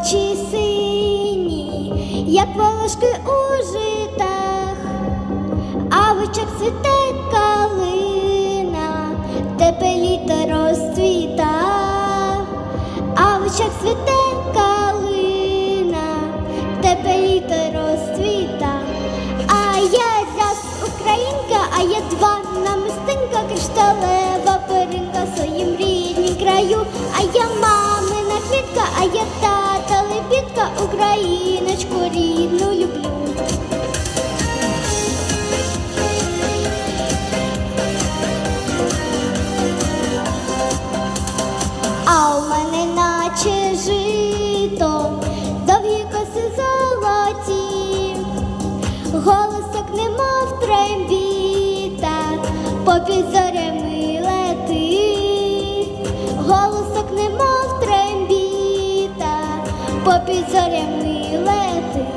очі сині, як волошки у житах, а в очах цвіте калина, тебе літо розцвіта, а в очах цвіте калина, тебе літо розцвіта. А я раз українка, а я два намистинка, кришталева перинка в своїм ріднім краю. А я мамина квітка, а я тата лебідка, Україночку рідну люблю. А у мене наче жито, довгі коси золоті, голосок немов трембіта, попід зорями попід зорями летить.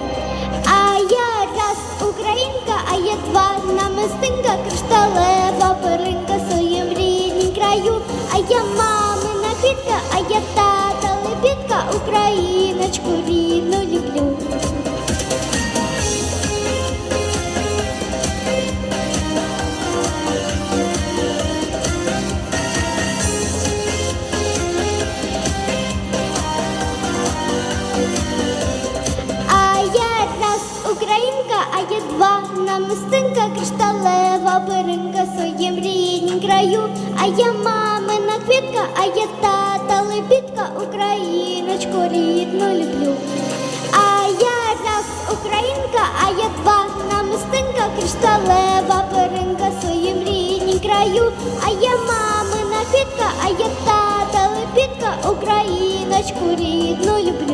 А я раз українка, а я два намистинка, кришталева перлинка в своїм ріднім краю. А я мамина квітка, а я тата лебідка, Україночку я два намистинка, кришталева перинка в своїм ріднім краю. А я мамина квітка, а я тата лебідка, Україночку рідну люблю. А я раз українка, а я два намистинка, кришталева перинка в своїм ріднім краю. А я мамина квітка, а я тата лебідка, Україночку рідну люблю.